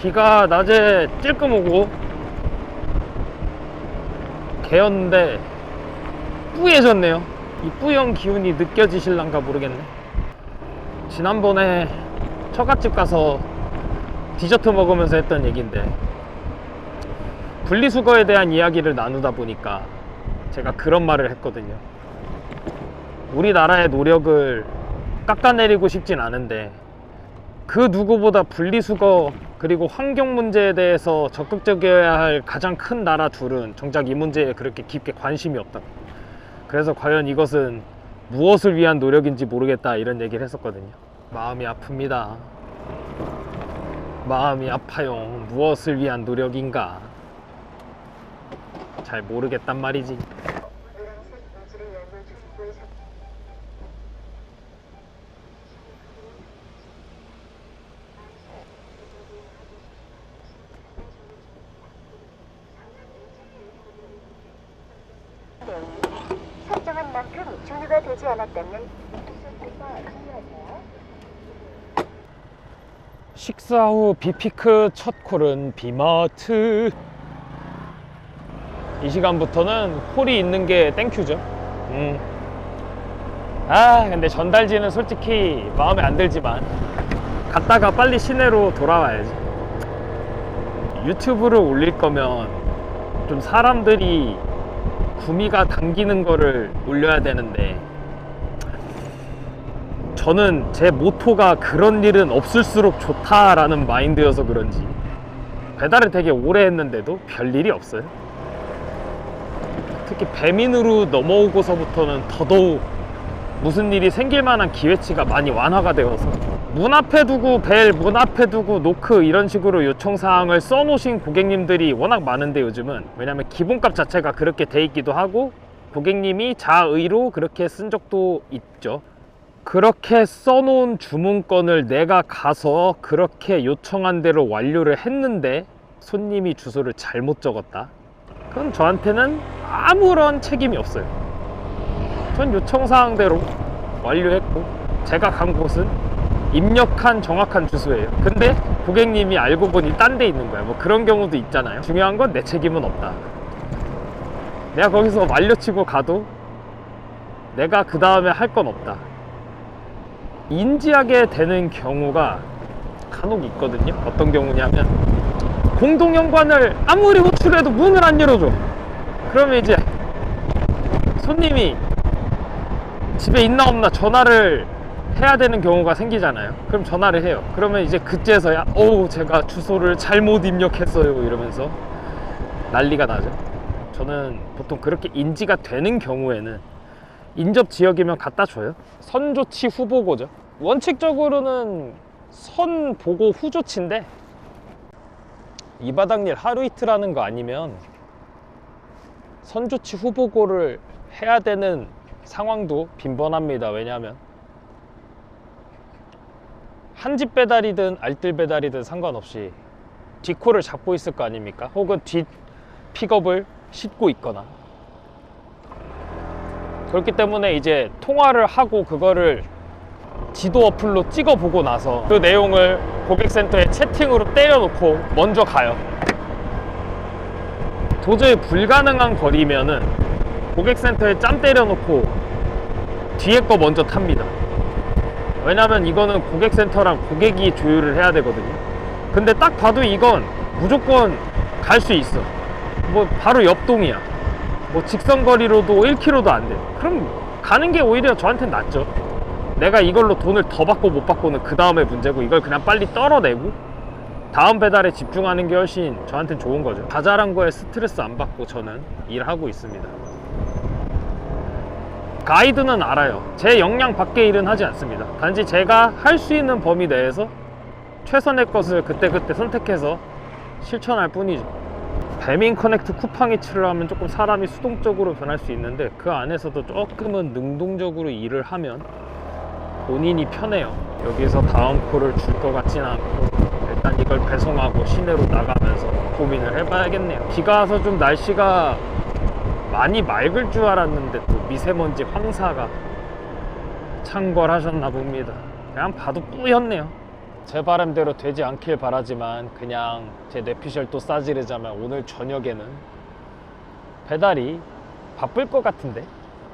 비가 낮에 찔끔 오고 개였는데 뿌얘졌네요. 이 뿌연 기운이 느껴지실란가 모르겠네. 지난번에 처갓집 가서 디저트 먹으면서 했던 얘기인데 분리수거에 대한 이야기를 나누다 보니까 제가 그런 말을 했거든요. 우리나라의 노력을 깎아내리고 싶진 않은데 그 누구보다 분리수거 그리고 환경 문제에 대해서 적극적이어야 할 가장 큰 나라 둘은 정작 이 문제에 그렇게 깊게 관심이 없다. 그래서 과연 이것은 무엇을 위한 노력인지 모르겠다 이런 얘기를 했었거든요. 마음이 아픕니다. 마음이 아파요. 무엇을 위한 노력인가? 잘 모르겠단 말이지. 노란색 바지를 열고 출입구에 서 종료가 되지 않았다면 식사 후 비피크 첫 콜은 비마트. 이 시간부터는 콜이 있는 게 땡큐죠. 음. 아 근데 전달지는 솔직히 마음에 안 들지만 갔다가 빨리 시내로 돌아와야지. 유튜브를 올릴 거면 좀 사람들이 구미가 당기는 거를 올려야 되는데 저는 제 모토가 그런 일은 없을수록 좋다라는 마인드여서 그런지 배달을 되게 오래 했는데도 별일이 없어요. 특히 배민으로 넘어오고서부터는 더더욱 무슨 일이 생길 만한 기회치가 많이 완화가 되어서 문 앞에 두고 벨 문 앞에 두고 노크 이런 식으로 요청 사항을 써놓으신 고객님들이 워낙 많은데 요즘은 왜냐면 기본값 자체가 그렇게 돼 있기도 하고 고객님이 자의로 그렇게 쓴 적도 있죠. 그렇게 써놓은 주문건을 내가 가서 그렇게 요청한 대로 완료를 했는데 손님이 주소를 잘못 적었다. 그건 저한테는 아무런 책임이 없어요. 전 요청사항대로 완료했고 제가 간 곳은 입력한 정확한 주소예요. 근데 고객님이 알고 보니 딴 데 있는 거야. 뭐 그런 경우도 있잖아요. 중요한 건 내 책임은 없다. 내가 거기서 완료치고 가도 내가 그 다음에 할 건 없다. 인지하게 되는 경우가 간혹 있거든요. 어떤 경우냐면 공동연관을 아무리 호출해도 문을 안 열어줘. 그러면 이제 손님이 집에 있나 없나 전화를 해야 되는 경우가 생기잖아요. 그럼 전화를 해요. 그러면 이제 그제서야 어우 제가 주소를 잘못 입력했어요 이러면서 난리가 나죠. 저는 보통 그렇게 인지가 되는 경우에는 인접 지역이면 갖다 줘요. 선 조치 후 보고죠. 원칙적으로는 선 보고 후 조치인데 이 바닥 일 하루 이틀 하는 거 아니면 선 조치 후 보고를 해야 되는 상황도 빈번합니다. 왜냐하면 한 집 배달이든 알뜰 배달이든 상관없이 뒷코를 잡고 있을 거 아닙니까? 혹은 뒷 픽업을 싣고 있거나 그렇기 때문에 이제 통화를 하고 그거를 지도 어플로 찍어 보고 나서 그 내용을 고객센터에 채팅으로 때려놓고 먼저 가요. 도저히 불가능한 거리면은 고객센터에 짬 때려놓고 뒤에 거 먼저 탑니다. 왜냐면 이거는 고객센터랑 고객이 조율을 해야 되거든요. 근데 딱 봐도 이건 무조건 갈 수 있어. 뭐 바로 옆 동이야. 뭐 직선 거리로도 1km도 안 돼. 그럼 가는 게 오히려 저한테는 낫죠. 내가 이걸로 돈을 더 받고 못 받고는 그 다음에 문제고 이걸 그냥 빨리 떨어내고 다음 배달에 집중하는 게 훨씬 저한테는 좋은 거죠. 자잘한 거에 스트레스 안 받고 저는 일하고 있습니다. 가이드는 알아요. 제 역량 밖의 일은 하지 않습니다. 단지 제가 할 수 있는 범위 내에서 최선의 것을 그때그때 선택해서 실천할 뿐이죠. 배민 커넥트 쿠팡이츠를 하면 조금 사람이 수동적으로 변할 수 있는데 그 안에서도 조금은 능동적으로 일을 하면 본인이 편해요. 여기서 다음 콜을 줄것 같진 않고 일단 이걸 배송하고 시내로 나가면서 고민을 해봐야겠네요. 비가 와서 좀 날씨가 많이 맑을 줄 알았는데 또 미세먼지 황사가 창궐하셨나 봅니다. 그냥 봐도 뿌였네요. 제 바람대로 되지 않길 바라지만 그냥 제 뇌피셜 또 싸지르자면 오늘 저녁에는 배달이 바쁠 것 같은데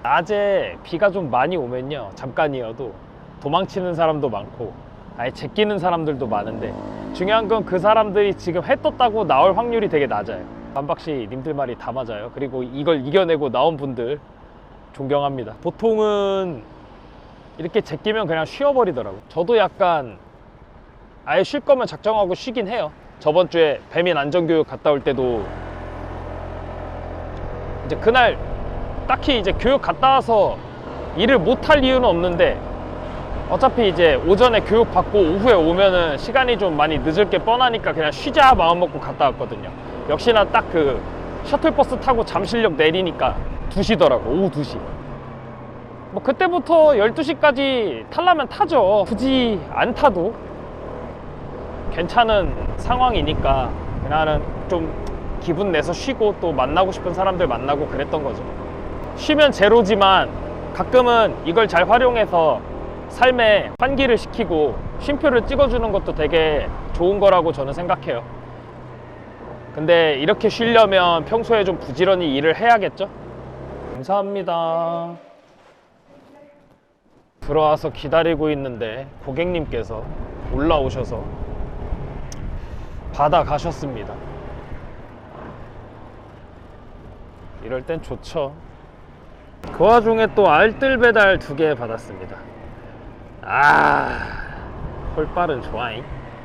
낮에 비가 좀 많이 오면요 잠깐이어도 도망치는 사람도 많고 아예 제끼는 사람들도 많은데 중요한 건 그 사람들이 지금 해 떴다고 나올 확률이 되게 낮아요 반박씨 님들 말이 다 맞아요. 그리고 이걸 이겨내고 나온 분들 존경합니다. 보통은 이렇게 제끼면 그냥 쉬어버리더라고 저도 약간 아예 쉴 거면 작정하고 쉬긴 해요. 저번 주에 배민 안전교육 갔다 올 때도 이제 그날 딱히 이제 교육 갔다 와서 일을 못 할 이유는 없는데 어차피 이제 오전에 교육 받고 오후에 오면은 시간이 좀 많이 늦을 게 뻔하니까 그냥 쉬자 마음 먹고 갔다 왔거든요. 역시나 딱 그 셔틀버스 타고 잠실역 내리니까 2시더라고. 오후 2시. 뭐 그때부터 12시까지 탈라면 타죠. 굳이 안 타도 괜찮은 상황이니까 그날은 좀 기분 내서 쉬고 또 만나고 싶은 사람들 만나고 그랬던 거죠. 쉬면 제로지만 가끔은 이걸 잘 활용해서 삶에 환기를 시키고 쉼표를 찍어주는 것도 되게 좋은 거라고 저는 생각해요. 근데 이렇게 쉬려면 평소에 좀 부지런히 일을 해야겠죠? 감사합니다. 들어와서 기다리고 있는데 고객님께서 올라오셔서 받아 가셨습니다. 이럴 땐 좋죠. 그 와중에 또 알뜰 배달 두 개 받았습니다. 아, 홀빨은 좋아잉.